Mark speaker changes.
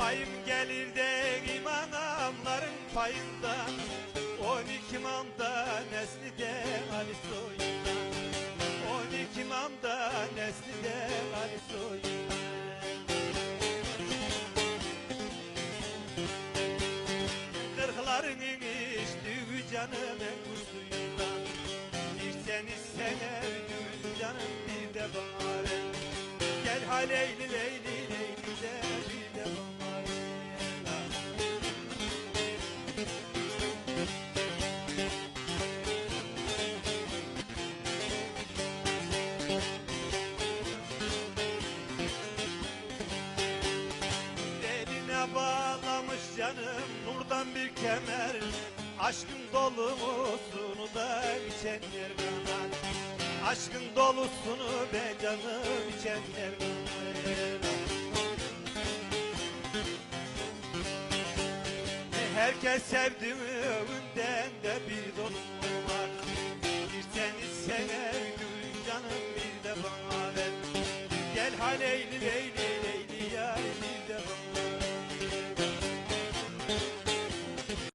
Speaker 1: Payım gelir de imanamların payından On iki mamda nesli de Ali soyundan On iki mamda nesli de Ali soyundan Kırkların iniştiği canımın kusuyundan Girseniz sene ödül canım bir de bari Gel ha Leyli Leyli canım nurdan bir kemer. Aşkın dolusunu da içenler kanar. Aşkın dolusunu be canım içenler kanar. Herkes sevdiğinden de bir dostum var Bir seni sevdim canım bir de bana ver. Gel ha leyli leyli leyli